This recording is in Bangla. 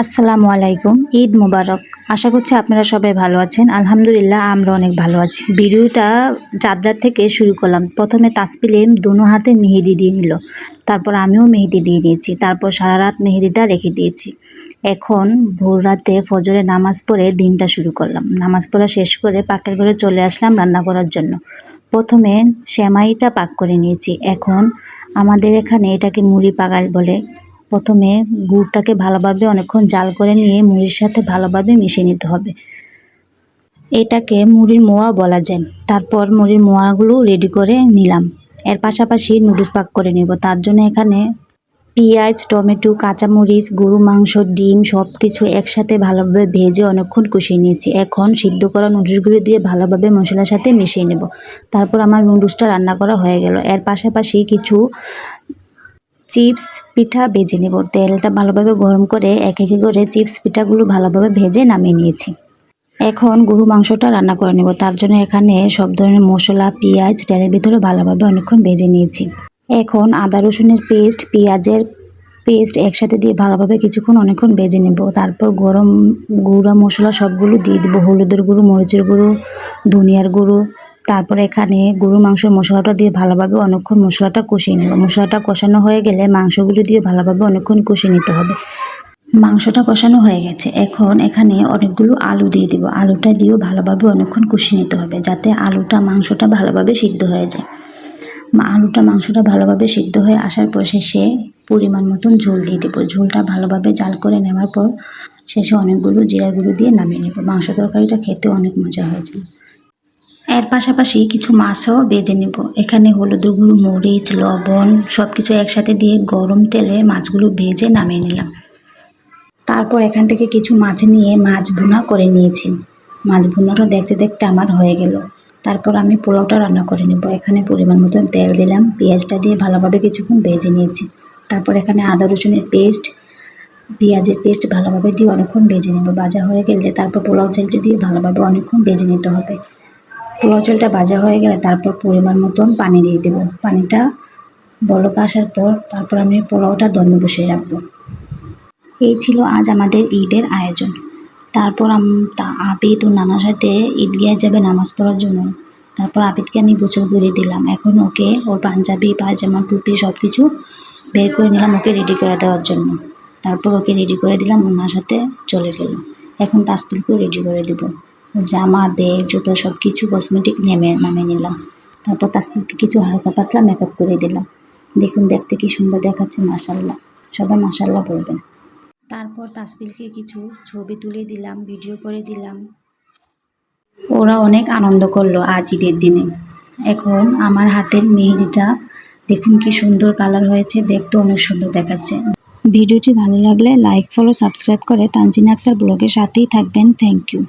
আসসালামু আলাইকুম, ঈদ মুবারক। আশা করছি আপনারা সবাই ভালো আছেন। আলহামদুলিল্লাহ, আমরা অনেক ভালো আছি। ভিডিওটা চাদরার থেকে শুরু করলাম। প্রথমে তাসপিলে দুনো হাতে মেহেদি দিয়ে নিল। তারপর আমিও মেহেদি দিয়ে নিয়েছি তারপর সারা রাত মেহেদিটা রেখে দিয়েছি। এখন ভোর রাতে ফজরে নামাজ পড়ে দিনটা শুরু করলাম। নামাজ পড়া শেষ করে পাকের ঘরে চলে আসলাম রান্না করার জন্য। প্রথমে সেমাইটা পাক করে নিয়েছি। এখন আমাদের এখানে এটাকে মুড়ি পাগাল বলে প্রথমে গুড়টাকে ভালোভাবে অনেকক্ষণ জাল করে নিয়ে মুড়ির সাথে ভালোভাবে মিশিয়ে নিতে হবে। এটাকে মুড়ির মোয়া বলা যায়। তারপর মুড়ির মোয়াগুলো রেডি করে নিলাম। এর পাশাপাশি নুডলস পাক করে নেব। তার জন্য এখানে পেঁয়াজ, টমেটো, কাঁচামরিচ গরু মাংস, ডিম সব কিছু একসাথে ভালোভাবে ভেজে অনেকক্ষণ কষিয়ে নিয়েছি। এখন সিদ্ধ করা নুডলসগুলো দিয়ে ভালোভাবে মশলার সাথে মিশিয়ে নেব। তারপর আমার নুডলসটা রান্না করা হয়ে গেল। এর পাশাপাশি কিছু চিপস পিঠা ভেজে নেব। তেলটা ভালোভাবে গরম করে এক একে করে চিপস পিঠাগুলো ভালোভাবে ভেজে নামিয়ে নিয়েছি। এখন গরু মাংসটা রান্না করে নেব। তার জন্য এখানে সব ধরনের মশলা, পেঁয়াজ, তেলের ভিতরে ভালোভাবে অনেকক্ষণ ভেজে নিয়েছি। এখন আদা রসুনের পেস্ট, পেঁয়াজের পেস্ট একসাথে দিয়ে ভালোভাবে কিছুক্ষণ, অনেকক্ষণ বেজে নেব। তারপর গরম গুঁড়া মশলা সবগুলো দিয়ে দেবো। হলুদের গুঁড়ো, মরিচের গুঁড়ো, ধনিয়ার গুঁড়ো। তারপর এখানে গরু মাংসের মশলাটা দিয়ে ভালোভাবে অনেকক্ষণ মশলাটা কষিয়ে নেব। মশলাটা কষানো হয়ে গেলে মাংসগুলো দিয়ে ভালোভাবে অনেকক্ষণ কষিয়ে নিতে হবে। মাংসটা কষানো হয়ে গেছে। এখন এখানে অনেকগুলো আলু দিয়ে দিব। আলুটা দিয়েও ভালোভাবে অনেকক্ষণ কষিয়ে নিতে হবে, যাতে আলুটা মাংসটা ভালোভাবে সিদ্ধ হয়ে যায়। আলুটা মাংসটা ভালোভাবে সিদ্ধ হয়ে আসার পর শেষে পরিমাণ মতন ঝোল দিয়ে দেবো। ঝোলটা ভালোভাবে জাল করে নেওয়ার পর শেষে অনেকগুলো জিরা গুঁড়ো দিয়ে নামিয়ে নেব। মাংস তরকারিটা খেতে অনেক মজা হয়েছে এর পাশাপাশি কিছু মাছও বেজে নেব। এখানে হলুদ, গুঁড়ো, মরিচ, লবণ সব কিছু একসাথে দিয়ে গরম তেলে মাছগুলো ভেজে নামিয়ে নিলাম। তারপর এখান থেকে কিছু মাছ নিয়ে মাছ ভুনা করে নিয়েছি। মাছ ভুনাটা দেখতে দেখতে আমার হয়ে গেল। তারপর আমি পোলাওটা রান্না করে নেব। এখানে পরিমাণ মতন তেল দিলাম, পেঁয়াজটা দিয়ে ভালোভাবে কিছুক্ষণ ভেজে নিয়েছি। তারপর এখানে আদা, রসুনের পেস্ট, পেঁয়াজের পেস্ট ভালোভাবে দিয়ে অনেকক্ষণ ভেজে নেব। ভাজা হয়ে গেলে তারপর পোলাও চালটা দিয়ে ভালোভাবে অনেকক্ষণ ভেজে নিতে হবে। পোলাও চালটা ভাজা হয়ে গেলে তারপর পরিমাণ মতন পানি দিয়ে দেবো। পানিটা বলক আসার পর তারপর আমি পোলাওটা দমে বসিয়ে রাখব। এই ছিল আজ আমাদের ঈদের আয়োজন। তারপর আবিদ ও নানার সাথে ঈদগাহে যাবে নামাজ পড়ার জন্য। তারপর আবিদকে আমি গোসল করে দিলাম। এখন ওকে ওর পাঞ্জাবি, পায়জামা, টুপি সব কিছু বের করে নিলাম ওকে রেডি করে দেওয়ার জন্য। তারপর ওকে রেডি করে দিলাম, ওনার সাথে চলে গেল। এখন তাসপিলকেও রেডি করে দেবো। জামা ব্যাগ জুতো সব কিছু কসমেটিক নেমে নামে নিলাম। তারপর তাসপিলকে কিছু হালকা পাতলা মেকআপ করে দিলাম। দেখুন, দেখতে কি সুন্দর দেখাচ্ছে মাসাল্লাহ সবাই মাসাল্লাহ বলবেন। তারপর তাসপিলকে কিছু ছবি তুলে দিলাম ভিডিও করে দিলাম। ওরা অনেক আনন্দ করল আজ ঈদের দিনে। এখন আমার হাতের মেহেদিটা দেখুন কি সুন্দর কালার হয়েছে দেখতে অনেক সুন্দর দেখাচ্ছে। ভিডিওটি ভালো লাগলে লাইক, ফলো, সাবস্ক্রাইব করে তানজিনা আক্তার ব্লগের সাথেই থাকবেন। Thank you.